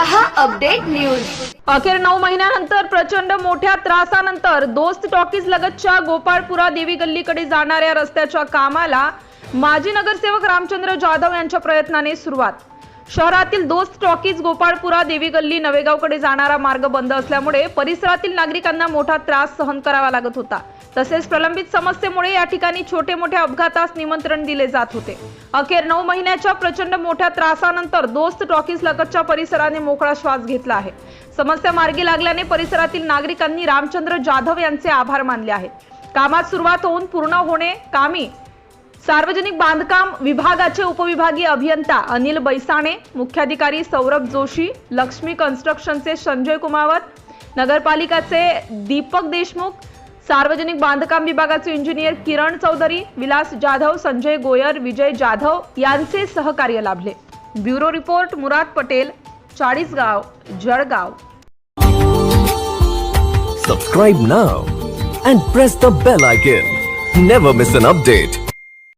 News. अखेर नऊ महिन्यानंतर प्रचंड मोठ्या त्रासानंतर दोस्त टॉकीज लगतच्या गोपाळपुरा देवी गल्लीकडे जाणाऱ्या रस्त्याच्या कामाला माजी नगरसेवक रामचंद्र जाधव यांच्या प्रयत्नाने सुरुवात. शहरातील दोस्त टॉकीज गोपाळपुरा देवी गल्ली नवेगावकडे जाणारा मार्ग बंद असल्यामुळे परिसरातील नागरिकांना मोठा त्रास सहन करावा लागत होता. तसेच प्रलंबित समस्येमुळे या ठिकाणी छोटे मोठ्या अपघातास निमंत्रण दिले जात होते. अखेर नऊ महिन्याच्या प्रचंड मोठ्या त्रासानंतर दोस्त टॉकीज लगतच्या परिसराने मोकळा श्वास घेतला आहे. समस्या मार्गी लागल्याने परिसरातील नागरिकांनी रामचंद्र जाधव यांचे आभार मानले आहेत. कामात सुरुवात होऊन पूर्ण होणे कामी सार्वजनिक बांधकाम विभागाचे उपविभागीय अभियंता अनिल बैसाणे मुख्याधिकारी सौरभ जोशी लक्ष्मी कन्स्ट्रक्शनचे संजय कुमावत नगरपालिकाचे दीपक देशमुख सार्वजनिक बांधकाम विभागाचे इंजिनियर किरण चौधरी विलास जाधव संजय गोयर विजय जाधव यांचे सहकार्य लाभले bureau report Murad Patel Chalisgaon Jalgaon. Subscribe now and press the bell icon never miss an update